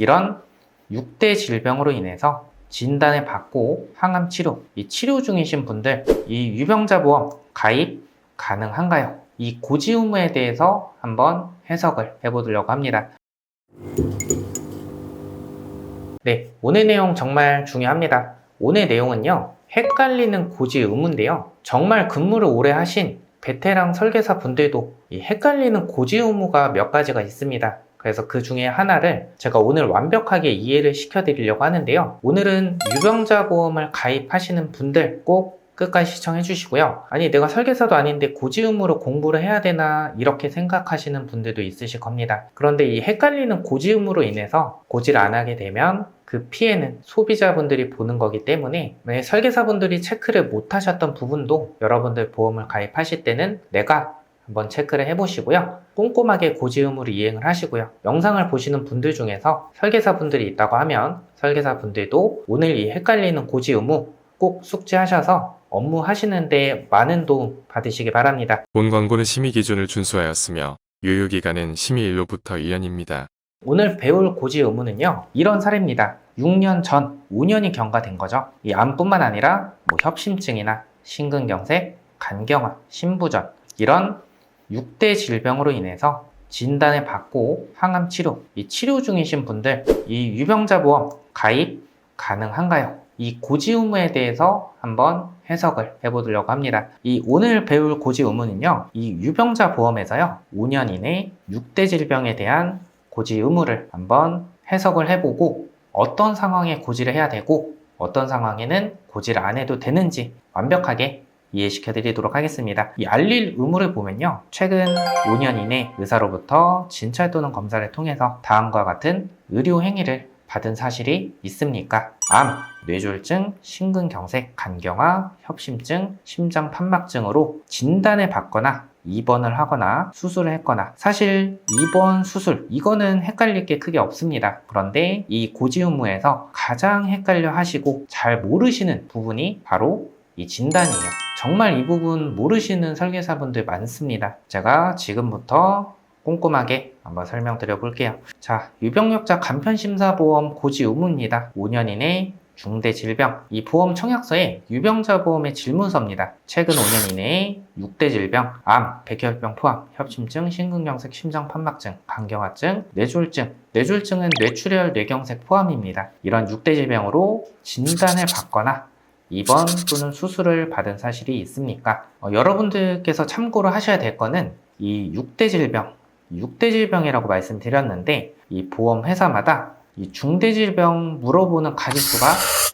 이런 6대 질병으로 인해서 진단을 받고 항암 치료, 이 치료 중이신 분들 이 유병자 보험 가입 가능한가요? 이 고지 의무에 대해서 한번 해석을 해보려고 합니다. 네, 오늘 내용 정말 중요합니다. 오늘 내용은요, 헷갈리는 고지 의무인데요. 정말 근무를 오래 하신 베테랑 설계사 분들도 이 헷갈리는 고지 의무가 몇 가지가 있습니다. 그래서 그 중에 하나를 제가 오늘 완벽하게 이해를 시켜드리려고 하는데요. 오늘은 유병자 보험을 가입하시는 분들 꼭 끝까지 시청해 주시고요. 아니, 내가 설계사도 아닌데 고지 의무로 공부를 해야 되나 이렇게 생각하시는 분들도 있으실 겁니다. 그런데 이 헷갈리는 고지 의무로 인해서 고지를 안 하게 되면 그 피해는 소비자분들이 보는 거기 때문에 만약에 설계사분들이 체크를 못 하셨던 부분도 여러분들 보험을 가입하실 때는 내가 한번 체크를 해보시고요. 꼼꼼하게 고지 의무를 이행을 하시고요. 영상을 보시는 분들 중에서 설계사분들이 있다고 하면 설계사분들도 오늘 이 헷갈리는 고지 의무 꼭 숙지하셔서 업무 하시는데 많은 도움 받으시기 바랍니다. 본 광고는 심의 기준을 준수하였으며 유효기간은 심의일로부터 1년입니다. 오늘 배울 고지 의무는요, 이런 사례입니다. 6년 전, 5년이 경과된 거죠. 이 암뿐만 아니라 뭐 협심증이나 심근경색, 간경화, 신부전 이런 6대 질병으로 인해서 진단을 받고 항암 치료, 이 치료 중이신 분들 이 유병자 보험 가입 가능한가요? 이 고지 의무에 대해서 한번 해석을 해보려고 합니다. 이 오늘 배울 고지 의무는요, 이 유병자 보험에서요, 5년 이내 6대 질병에 대한 고지 의무를 한번 해석을 해보고 어떤 상황에 고지를 해야 되고 어떤 상황에는 고지를 안 해도 되는지 완벽하게 이해시켜 드리도록 하겠습니다. 이 알릴 의무를 보면요. 최근 5년 이내 의사로부터 진찰 또는 검사를 통해서 다음과 같은 의료 행위를 받은 사실이 있습니까? 암, 뇌졸중, 심근경색, 간경화, 협심증, 심장판막증으로 진단을 받거나 입원을 하거나 수술을 했거나 사실 입원 수술 이거는 헷갈릴 게 크게 없습니다. 그런데 이 고지 의무에서 가장 헷갈려 하시고 잘 모르시는 부분이 바로 이 진단이에요. 정말 이 부분 모르시는 설계사분들 많습니다. 제가 지금부터 꼼꼼하게 한번 설명드려 볼게요. 자, 유병력자 간편심사보험 고지 의무입니다. 5년 이내 중대 질병. 이 보험 청약서에 유병자 보험의 질문서입니다. 최근 5년 이내에 6대 질병, 암, 백혈병 포함, 협심증, 심근경색, 심장판막증, 간경화증, 뇌졸중. 뇌졸중은 뇌출혈, 뇌경색 포함입니다. 이런 6대 질병으로 진단을 받거나 입원 또는 수술을 받은 사실이 있습니까? 어, 여러분들께서 참고로 하셔야 될 거는 이 6대 질병, 6대 질병이라고 말씀드렸는데 이 보험 회사마다 이 중대 질병 물어보는 가지수가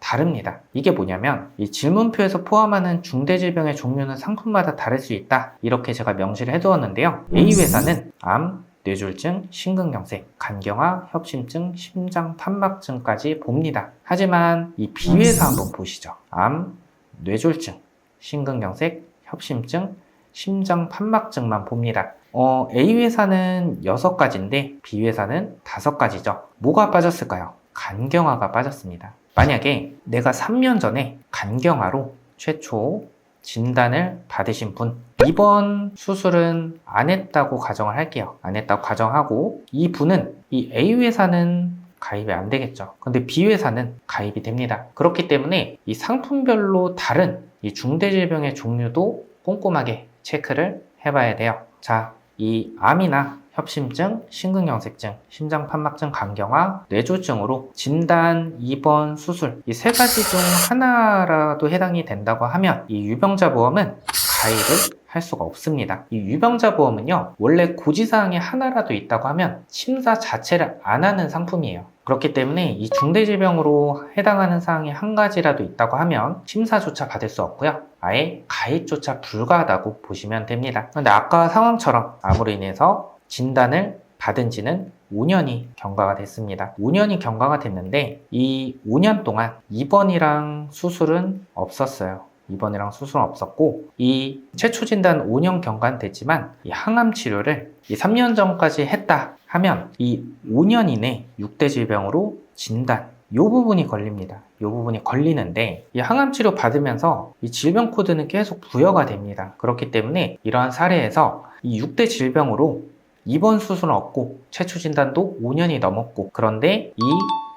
다릅니다. 이게 뭐냐면 이 질문표에서 포함하는 중대 질병의 종류는 상품마다 다를 수 있다. 이렇게 제가 명시를 해두었는데요. A 회사는 암, 뇌졸중, 심근경색, 간경화, 협심증, 심장 판막증까지 봅니다. 하지만 이 B 회사 한번 보시죠. 암, 뇌졸중, 심근경색, 협심증, 심장 판막증만 봅니다. 어, A 회사는 6가지인데 B 회사는 5가지죠. 뭐가 빠졌을까요? 간경화가 빠졌습니다. 만약에 내가 3년 전에 간경화로 최초 진단을 받으신 분 이번 수술은 안 했다고 가정을 할게요. 안 했다고 가정하고 이 분은 이 A 회사는 가입이 안 되겠죠. 근데 B 회사는 가입이 됩니다. 그렇기 때문에 이 상품별로 다른 이 중대질병의 종류도 꼼꼼하게 체크를 해봐야 돼요. 자, 이 암이나 협심증, 심근경색증, 심장판막증, 간경화, 뇌졸중으로 진단, 입원, 수술 이 세 가지 중 하나라도 해당이 된다고 하면 이 유병자 보험은 가입을 할 수가 없습니다. 이 유병자 보험은요, 원래 고지사항이 하나라도 있다고 하면 심사 자체를 안 하는 상품이에요. 그렇기 때문에 이 중대질병으로 해당하는 사항이 한 가지라도 있다고 하면 심사조차 받을 수 없고요. 아예 가입조차 불가하다고 보시면 됩니다. 근데 아까 상황처럼 암으로 인해서 진단을 받은 지는 5년이 경과가 됐습니다. 5년이 경과가 됐는데 이 5년 동안 입원이랑 수술은 없었어요. 입원이랑 수술은 없었고 이 최초 진단 5년 경과는 됐지만 이 항암 치료를 이 3년 전까지 했다 하면 이 5년 이내 6대 질병으로 진단 이 부분이 걸립니다. 이 부분이 걸리는데 이 항암 치료 받으면서 이 질병 코드는 계속 부여가 됩니다. 그렇기 때문에 이러한 사례에서 이 6대 질병으로 입원 수술은 없고 최초 진단도 5년이 넘었고 그런데 이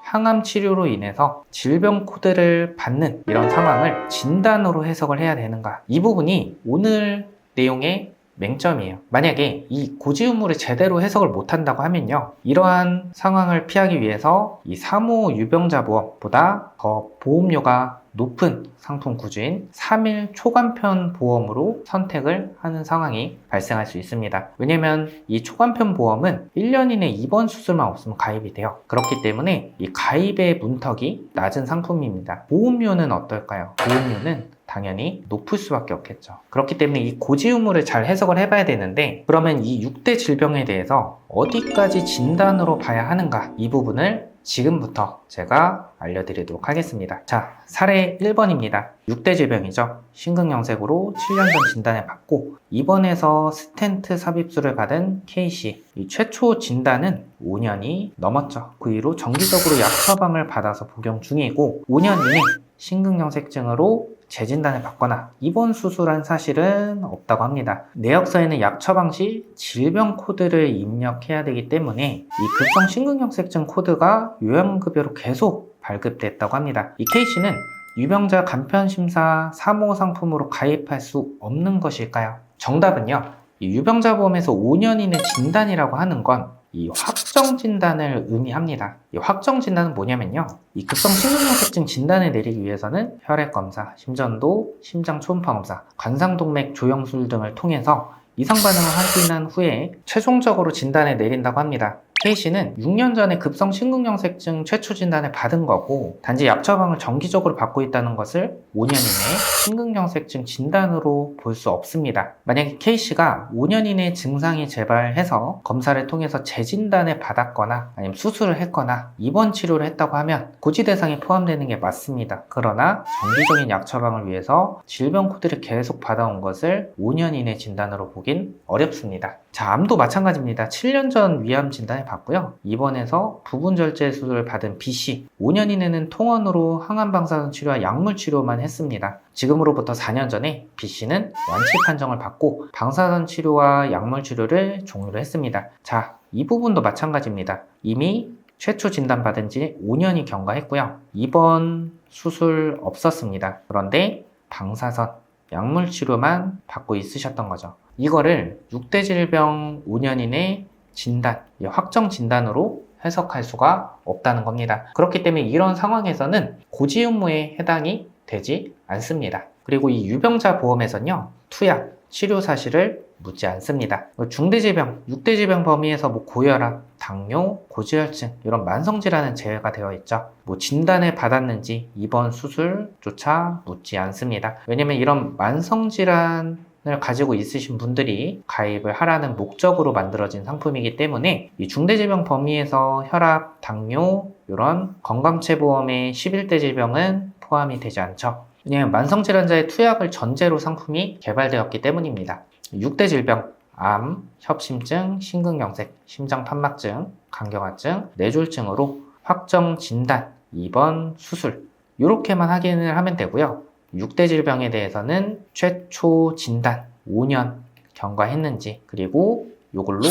항암 치료로 인해서 질병 코드를 받는 이런 상황을 진단으로 해석을 해야 되는가 이 부분이 오늘 내용의 맹점이에요. 만약에 이 고지의무를 제대로 해석을 못한다고 하면요. 이러한 상황을 피하기 위해서 이 사무 유병자 보험보다 더 보험료가 높은 상품 구주인 3일 초간편 보험으로 선택을 하는 상황이 발생할 수 있습니다. 왜냐면 이 초간편 보험은 1년 이내 입원 수술만 없으면 가입이 돼요. 그렇기 때문에 이 가입의 문턱이 낮은 상품입니다. 보험료는 어떨까요? 보험료는 당연히 높을 수밖에 없겠죠. 그렇기 때문에 이 고지 의무를 잘 해석을 해봐야 되는데 그러면 이 6대 질병에 대해서 어디까지 진단으로 봐야 하는가 이 부분을 지금부터 제가 알려드리도록 하겠습니다. 자, 사례 1번입니다. 6대 질병이죠. 심근경색으로 7년 전 진단을 받고 입원해서 스텐트 삽입술을 받은 K씨. 이 최초 진단은 5년이 넘었죠. 그 이후로 정기적으로 약 처방을 받아서 복용 중이고 5년 이내 심근경색증으로 재진단을 받거나 입원 수술한 사실은 없다고 합니다. 내역서에는 약 처방 시 질병 코드를 입력해야 되기 때문에 이 급성 심근경색증 코드가 요양급여로 계속 발급됐다고 합니다. 이 케이스는 유병자 간편심사 3호 상품으로 가입할 수 없는 것일까요? 정답은요. 이 유병자 보험에서 5년 이내 진단이라고 하는 건 이 확정 진단을 의미합니다. 이 확정 진단은 뭐냐면요. 이 급성 심근경색증 진단을 내리기 위해서는 혈액 검사, 심전도, 심장 초음파 검사, 관상동맥 조영술 등을 통해서 이상 반응을 확인한 후에 최종적으로 진단을 내린다고 합니다. K씨는 6년 전에 급성 심근경색증 최초 진단을 받은 거고 단지 약 처방을 정기적으로 받고 있다는 것을 5년 이내 심근경색증 진단으로 볼 수 없습니다. 만약에 K씨가 5년 이내 증상이 재발해서 검사를 통해서 재진단을 받았거나 아니면 수술을 했거나 입원 치료를 했다고 하면 고지 대상에 포함되는 게 맞습니다. 그러나 정기적인 약 처방을 위해서 질병 코드를 계속 받아온 것을 5년 이내 진단으로 보긴 어렵습니다. 자, 암도 마찬가지입니다. 7년 전 위암 진단을 받고요. 입원해서 부분 절제 수술을 받은 B씨, 5년 이내는 통원으로 항암 방사선 치료와 약물 치료만 했습니다. 지금으로부터 4년 전에 B씨는 완치 판정을 받고 방사선 치료와 약물 치료를 종료를 했습니다. 자, 이 부분도 마찬가지입니다. 이미 최초 진단받은 지 5년이 경과했고요. 입원 수술 없었습니다. 그런데 방사선, 약물 치료만 받고 있으셨던 거죠. 이거를 6대 질병 5년 이내 진단, 이 확정 진단으로 해석할 수가 없다는 겁니다. 그렇기 때문에 이런 상황에서는 고지 의무에 해당이 되지 않습니다. 그리고 이 유병자 보험에서는요, 투약, 치료 사실을 묻지 않습니다. 중대질병, 6대 질병 범위에서 뭐 고혈압, 당뇨, 고지혈증 이런 만성 질환은 제외가 되어 있죠. 뭐 진단을 받았는지 입원 수술조차 묻지 않습니다. 왜냐면 이런 만성 질환 을 가지고 있으신 분들이 가입을 하라는 목적으로 만들어진 상품이기 때문에 이 중대질병 범위에서 혈압, 당뇨 이런 건강체보험의 11대 질병은 포함이 되지 않죠. 왜냐하면 만성질환자의 투약을 전제로 상품이 개발되었기 때문입니다. 6대 질병, 암, 협심증, 심근경색, 심장판막증, 간경화증, 뇌졸중으로 확정 진단, 입원, 수술 이렇게만 확인을 하면 되고요. 6대 질병에 대해서는 최초 진단 5년 경과했는지 그리고 이걸로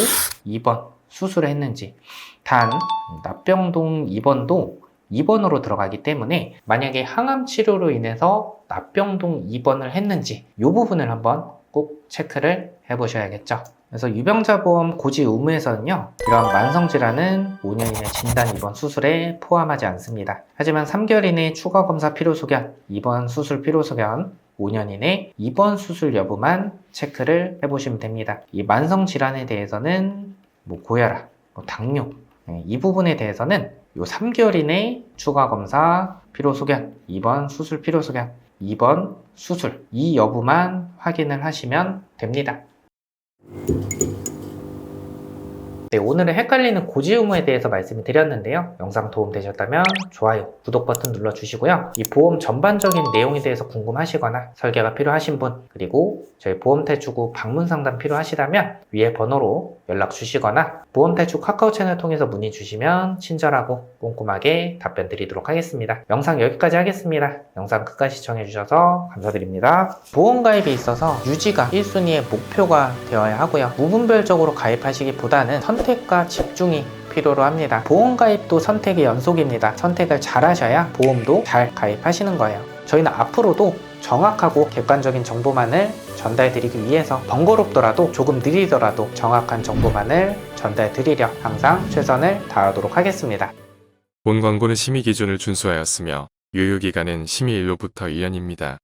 입원 수술을 했는지 단 납병동 입원도 입원으로 들어가기 때문에 만약에 항암 치료로 인해서 납병동 입원을 했는지 이 부분을 한번 꼭 체크를 해보셔야겠죠. 그래서 유병자 보험 고지 의무에서는요, 이런 만성질환은 5년 이내 진단 입원 수술에 포함하지 않습니다. 하지만 3개월 이내 추가 검사 필요 소견, 입원 수술 필요 소견, 5년 이내 입원 수술 여부만 체크를 해보시면 됩니다. 이 만성 질환에 대해서는 뭐 고혈압, 뭐 당뇨 네, 이 부분에 대해서는 요 3개월 이내 추가 검사 필요 소견, 입원 수술 필요 소견, 입원 수술 이 여부만 확인을 하시면 됩니다. 네, 오늘은 헷갈리는 고지 의무에 대해서 말씀을 드렸는데요. 영상 도움 되셨다면 좋아요, 구독 버튼 눌러주시고요. 이 보험 전반적인 내용에 대해서 궁금하시거나 설계가 필요하신 분, 그리고 저희 보험탈출구 방문 상담 필요하시다면 위에 번호로 연락 주시거나 보험탈출 카카오 채널 통해서 문의 주시면 친절하고 꼼꼼하게 답변 드리도록 하겠습니다. 영상 여기까지 하겠습니다. 영상 끝까지 시청해 주셔서 감사드립니다. 보험 가입에 있어서 유지가 1순위의 목표가 되어야 하고요. 무분별적으로 가입하시기보다는 선택과 집중이 필요로 합니다. 보험 가입도 선택의 연속입니다. 선택을 잘 하셔야 보험도 잘 가입하시는 거예요. 저희는 앞으로도 정확하고 객관적인 정보만을 전달 드리기 위해서 번거롭더라도 조금 느리더라도 정확한 정보만을 전달 드리려 항상 최선을 다하도록 하겠습니다. 본 광고는 심의 기준을 준수하였으며 유효기간은 심의일로부터 1년입니다.